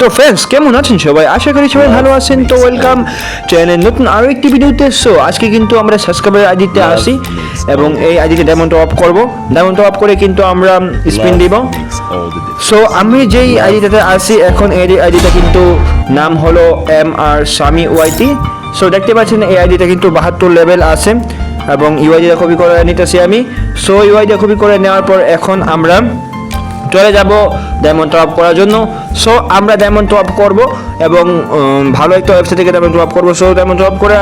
তো ফ্রেন্ডস কেমন আছেন সবাই? আশা করি সবাই ভালো আছেন। তো ওয়েলকাম চ্যানেল নতুন আরও একটি ভিডিওতে সো আজকে কিন্তু আমরা সাবস্ক্রাইবার আইডিতে আসি এবং এই আইডিতে ডায়মন্ড অফ করব। ডায়মন্ড অফ করে কিন্তু আমরা স্পিন দিব। সো আমি যেই আইডিটাতে আসি এখন এই আইডিটা কিন্তু নাম হলো এম আর স্বামী ওয়াইটি সো দেখতে পাচ্ছেন এই আইডিটা কিন্তু বাহাত্তর লেভেল আছে এবং ইউআইডিটা কপি করে নিতেছি আমি। সো ইউআইডিটা কপি করে নেওয়ার পর এখন আমরা চলে যাব ডায়মন্ড টপ করার জন্য। সো আমরা ডায়মন্ড টপ করব এবং ভালো একটা ওয়েবসাইট থেকে ডায়মন্ড টপ করব। সো ডায়মন্ড টপ করে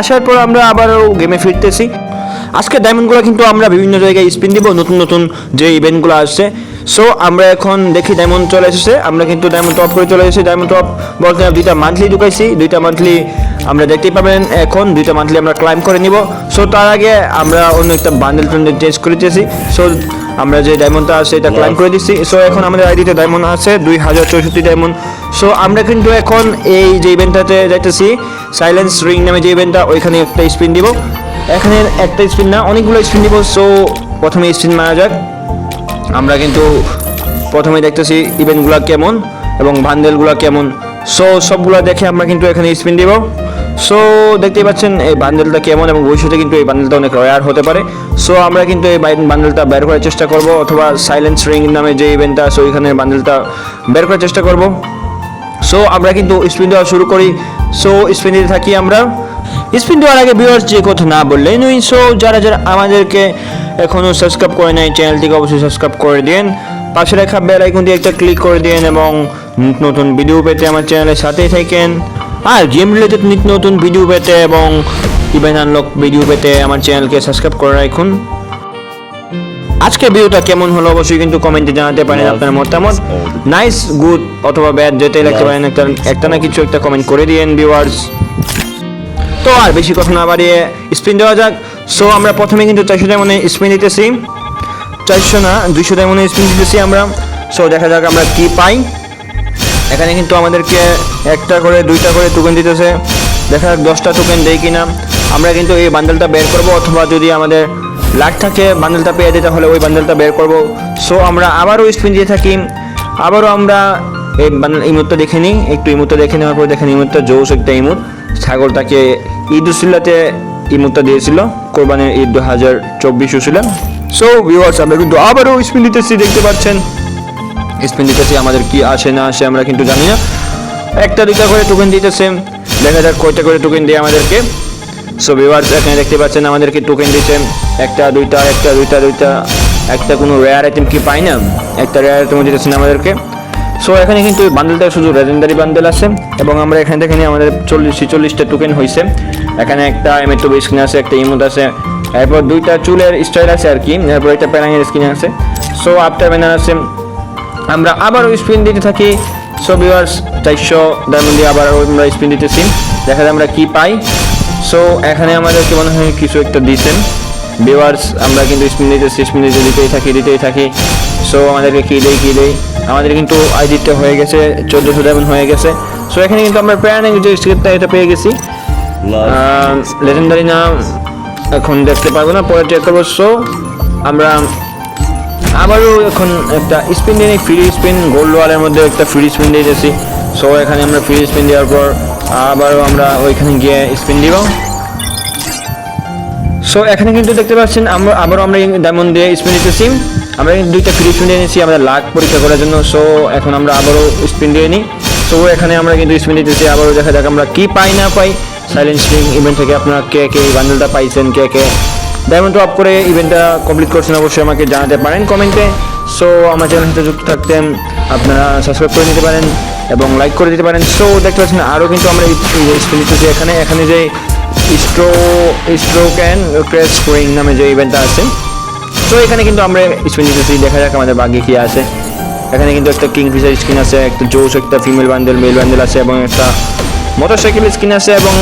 আসার পর আমরা আবারও গেমে ফিরতেছি। আজকে ডায়মন্ডগুলো কিন্তু আমরা বিভিন্ন জায়গায় স্পিন দিব, নতুন নতুন যে ইভেন্টগুলো আসছে। সো আমরা এখন দেখি ডায়মন্ড চলে এসেছে। আমরা কিন্তু ডায়মন্ড টপ করে চলে এসেছি। ডায়মন্ড টপ বলতে দুইটা মান্থলি ঢুকাইছি। দুইটা মান্থলি আমরা দেখতেই পাবেন এখন। দুইটা মান্থলি আমরা ক্লাইম করে নিব। সো তার আগে আমরা অন্য একটা বান্ডেল টান্ডেল চেঞ্জ করে দিয়েছি সো আমরা যে ডায়মন্ডটা আছে এটা ক্লাইম করে দিচ্ছি সো এখন আমাদের আইডিতে ডায়মন্ড আছে দুই হাজার চৌষট্টি ডায়মন্ড সো আমরা কিন্তু এখন এই যে ইভেন্টটাতে যাইতেছি সাইলেন্স রিং নামে যে ইভেন্টটা ওইখানে একটা স্পিন দিব। এখানে একটা স্পিন না অনেকগুলো স্পিন দিব। সো প্রথমে স্পিন মারা যাক। আমরা কিন্তু প্রথমে দেখতেছি ইভেন্টগুলো কেমন এবং বান্ডেলগুলো কেমন। সো সবগুলো দেখে আমরা কিন্তু এখানে স্পিন দিব। সো দেখতেই পাচ্ছেন, এই বান্ডেলটা কেমন এবং ভবিষ্যতে কিন্তু এই বান্ডেলটা অনেক রয়ার হতে পারে। সো আমরা কিন্তু এই বান্ডেলটা বের করার চেষ্টা করব, অথবা সাইলেন্স রিং নামে যে ইভেন্টটা আছে, ওইখানে বান্ডেলটা বের করার চেষ্টা করব। সো আমরা কিন্তু স্পিন দেওয়া শুরু করি। সো স্পিন দিতে থাকি আমরা। স্পিন দেওয়ার আগে ভিউয়ার্স যে কথা না বললেই নই সো যারা যারা আমাদেরকে এখনও সাবস্ক্রাইব করে নাই চ্যানেলটিকে অবশ্যই সাবস্ক্রাইব করে দিন পাশে রেখা বেল আইকনটি একটা ক্লিক করে দিন এবং নতুন ভিডিও পেতে আমার চ্যানেলের সাথেই থাকেন। আর গেম রিলেটেড নিত্য নতুন ভিডিও পেতে এবং ইভেন্ট আনলক ভিডিও পেতে আমার চ্যানেলকে সাবস্ক্রাইব করে রাখুন। আজকে ভিডিওটা কেমন হলো অবশ্যই কিন্তু কমেন্টে জানাতে পারেন আপনার মতামত। নাইস গুড অথবা ব্যাড যেটাই লিখতে পারেন একটা একটা না কিছু একটা কমেন্ট করে দিয়েন ভিউয়ার্স তো আর বেশি কথা না বাড়িয়ে স্পিন দেওয়া যাক। সো আমরা প্রথমে কিন্তু চারশো ডায়মন্ডে স্পিন দিতেছি। চারশো না দুইশো ডায়মন্ডে স্পিন দিতেছি আমরা। সো দেখা যাক আমরা কি পাই। এখানে কিন্তু আমাদেরকে একটা করে, দুইটা করে টোকেন দিতেছে। দেখা যাক দশটা টোকেন দেয় কিনা। আমরা কিন্তু এই বান্ডেলটা বের করব, অথবা যদি আমাদের লাখ থাকে বান্ডেলটা পেয়ে দিতে হলে ওই বান্ডেলটা বের করব। সো আমরা আবারও স্পিন দিয়ে থাকি। আবারও আমরা এই ইমুটটা দেখে নিই। একটু ইমুটটা দেখে নেওয়ার পর দেখেন ইমুটটা জোস একটা ইমুট ছাগলটাকে ঈদ উসিল্লাতে ইমুটটা দিয়েছিল। কোরবানির ঈদ দু হাজার চব্বিশ উসিলা। সো ভিউয়ার্স আমরা কিন্তু আবারও স্পিন দিতেছি, দেখতে পাচ্ছেন। স্পিন দিতেছি আমাদের কি আসে না আসে আমরা কিন্তু জানি না। একটা দুইটা করে টোকেন দিতেছে দেখা যাক কয়টা করে টোকেন দিয়ে আমাদেরকে। সো ভিউয়ার্স এখানে দেখতে পাচ্ছেন আমাদেরকে টোকেন দিচ্ছে একটা, দুইটা একটা, দুইটা দুইটা। একটা কোনো রেয়ার আইটেম কি পাই না? একটা রেয়ার আইটেম দিতেছে না আমাদেরকে। সো এখানে কিন্তু বান্ডেলটা শুধু লেজেন্ডারি বান্ডেল আছে এবং আমরা এখানে দেখে নিই আমাদের চল্লিশ, ছিচল্লিশটা টোকেন হয়েছে এখানে একটা এমএটো স্ক্রিন আছে, একটা ইমোট আছে। এরপর দুইটা চুলের স্টাইল আছে আর কি। এরপর একটা প্যারাঙের স্ক্রিন আছে। সো আফটার ব্যানার আছে আমরা আবারও স্পিন দিতে থাকি। সো ভিউয়ার্স চারশো ডায়মন্ড দিয়ে আবার আমরা স্পিন দিতেছি। দেখা যায় আমরা কি পাই। সো এখানে আমাদেরকে মনে হয় কিছু একটা দিয়েছেন। ভিউয়ার্স আমরা কিন্তু স্পিন দিতেছি স্পিন দিতে দিতেই থাকি দিতেই থাকি। সো আমাদেরকে কী দেয় কী দেয়? আমাদের কিন্তু আইডিটা হয়ে গেছে চোদ্দোশো ডায়মন্ড হয়ে গেছে। সো এখানে কিন্তু আমরা প্যারানিক যে স্ক্রিপ্টটা এটা পেয়ে গেছি। লেজেন্ডারি না এখন দেখতে পারব না পরে চেক করব। সো আমরা আবারও এখন একটা স্পিন দিয়ে ফ্রি স্পিন গোল্ড ওয়ালের মধ্যে একটা ফ্রি স্পিন দিয়ে দিয়েছি সো এখানে আমরা ফ্রি স্পিন দেওয়ার পর আবারও আমরা ওইখানে গিয়ে স্পিন দিব। সো এখানে কিন্তু দেখতে পাচ্ছেন, আমরা আবারও আমরা ডায়মন্ড দিয়ে স্পিন দিতেছি। আমরা কিন্তু দুইটা ফ্রি স্পিন দিয়ে নিয়েছি, আমাদের লাখ পরীক্ষা করার জন্য। সো এখন আমরা আবারও স্পিন দিয়ে নিই সো এখানে আমরা কিন্তু স্পিন দিতেছি, আবারও দেখা যাক আমরা কি পাই না পাই। সাইলেন্ট স্প্রিং ইভেন্ট থেকে আপনারা কে কে বান্ডেলটা পাইছেন, কে কে ডায়মন্ড অফ করে ইভেন্টটা কমপ্লিট করছেন অবশ্যই আমাকে জানাতে পারেন কমেন্টে সো আমার চ্যানেল সাথে যুক্ত থাকতেন আপনারা সাবস্ক্রাইব করে নিতে পারেন এবং লাইক করে দিতে পারেন। সো দেখতে পাচ্ছেন আরও কিন্তু আমরা স্পিন এখানে এখানে যে স্ট্রো স্ট্রোক ক্যান ক্রেস স্প্রিং নামে যে ইভেন্টটা আছে। সো এখানে কিন্তু আমরা স্পিন দেখা যাক আমাদের বাকি কি আছে। এখানে কিন্তু একটা কিং ফিশার স্কিন আছে, একটা জোস একটা ফিমেল বান্ডেল মেল বান্ডেল আছে এবং একটা মোটরসাইকেল স্কিন আছে এবং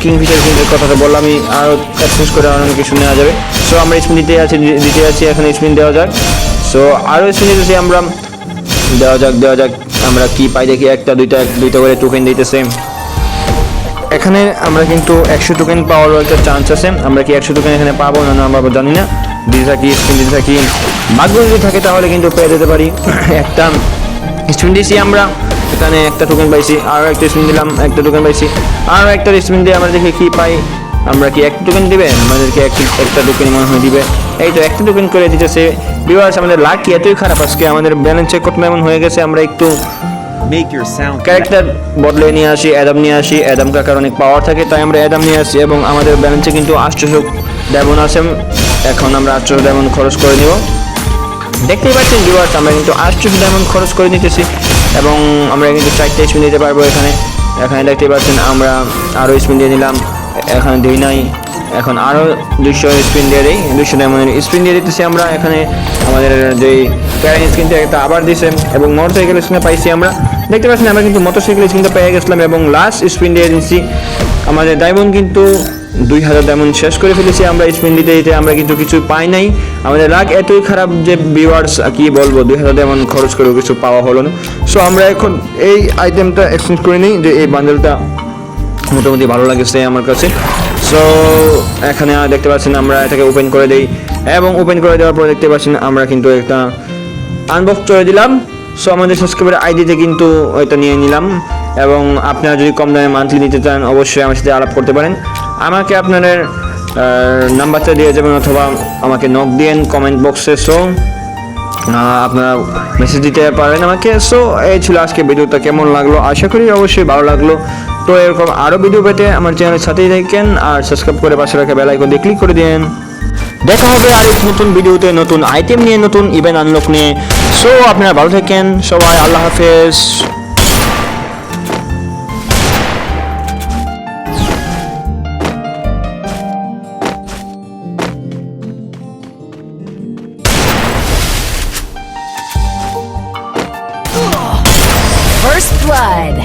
কিং ফিশার স্কিনের কথা তো বললামই, আরও এক্সচেঞ্জ করে অনেক কিছু নেওয়া যাবে। সো আমরা স্পিন দিতে আছি দিতে আছি, এখানে স্পিন দেওয়া যাক। সো আরও স্পিন দিতেছি আমরা। দেওয়া যাক দেওয়া যাক, আমরা কি পাই দেখি, একটা, দুইটা দুইটা করে টোকেন দিতেছে। এখানে আমরা কিন্তু একশো টোকেন পাওয়ারও একটা চান্স আছে। আমরা কি একশো টোকেন এখানে পাবো, না পাবো জানি না। দিতে থাকি স্পিন দিতে থাকি। ভাগ্য যদি থাকে তাহলে কিন্তু পেয়ে যেতে পারি। একটা স্পিন দিয়েছি আমরা। এখানে একটা টোকেন পাইছি। আরও একটা স্পিন দিলাম একটা টোকেন পাইছি। আরও একটা স্পিন দিয়ে আমরা দেখি কি পাই। আমরা কি একটা টোকেন দিবে? আমাদেরকে এক একটা টোকেন মনে হয় দিবে। এই তো একটা টোকেন করে দিতেছে। ভিউয়ার্স আমাদের লাক এতই খারাপ আজকে। আমাদের ব্যালেন্স চেক করতে এমন হয়ে গেছে আমরা একটু ক্যারেক্টার বদলে নিয়ে আসি অ্যাদাম নিয়ে আসি। অ্যাদাম কাকার অনেক পাওয়ার থাকে তাই আমরা অ্যাদাম নিয়ে আসি এবং আমাদের ব্যালেন্সে কিন্তু আটশোশো ডায়মন্ড আছে। এখন আমরা আটশোশো ডায়মন্ড খরচ করে নিব। দেখতেই পাচ্ছেন ভিউয়ার্স আমরা কিন্তু আটশোশো ডায়মন্ড খরচ করে নিতেছি এবং আমরা কিন্তু চারটে স্পিন দিতে পারব এখানে। এখানে দেখতেই পাচ্ছেন আমরা আরও স্পিন দিয়ে নিলাম এখানে দুই নাই। এখন আরও দুইশো স্পিন দিয়ে দিই, দুইশো ডায়মন্ডের স্পিন দিয়ে দিতেছি আমরা। এখানে আমাদের যে প্যারাইন স্ক্রিনটা একটা আবার দিছে এবং মোটর সাইকেল স্ক্রিনে পাইছি আমরা। দেখতে পাচ্ছেন, আমরা কিন্তু মোটর সাইকেল স্ক্রিনটা পেয়ে গেছিলাম এবং লাস্ট স্পিন দিয়ে দিচ্ছি আমাদের ডায়মন্ড কিন্তু দুই হাজার ডায়মন্ড শেষ করে ফেলেছি আমরা স্পিন দিতে দিতে আমরা কিন্তু কিছু পাই নাই। আমাদের রাগ এতই খারাপ যে ভিউয়ার্স কি বলব, দুই হাজার ডায়মন্ড খরচ করেও কিছু পাওয়া হলো না। সো আমরা এখন এই আইটেমটা এক্সচেঞ্জ করে নিই যে এই বান্ডেলটা মোটামুটি ভালো লাগেছে আমার কাছে। সো এখানে দেখতে পাচ্ছেন আমরা এটাকে ওপেন করে দিই। এবং ওপেন করে দেওয়ার পর দেখতে পাচ্ছেন আমরা কিন্তু একটা আনবক্স করে দিলাম। সো আমাদের সাবস্ক্রাইবার আইডিতে কিন্তু এটা নিয়ে নিলাম। এবং আপনারা যদি কম দামে মান্থলি নিতে চান, অবশ্যই আমার সাথে আলাপ করতে পারেন। আমাকে আপনাদের নাম্বারটা দিয়ে যাবেন অথবা আমাকে নক দিয়েন কমেন্ট বক্সে সো আপনারা মেসেজ দিতে পারেন আমাকে। সো এই ছিল আজকে ভিডিওটা কেমন লাগল? আশা করি অবশ্যই ভালো লাগল। তো এরকম আরও ভিডিও পেতে আমার চ্যানেলের সাথেই দেখেন আর সাবস্ক্রাইব করে পাশে রাখা বেল আইকন দিয়ে ক্লিক করে দিন। দেখা হবে আরেক নতুন ভিডিওতে নতুন আইটেম নিয়ে, নতুন ইভেন্ট আনলক নিয়ে। সো আপনারা ভালো থাকেন, সবাই আল্লাহ হাফেজ। First blood.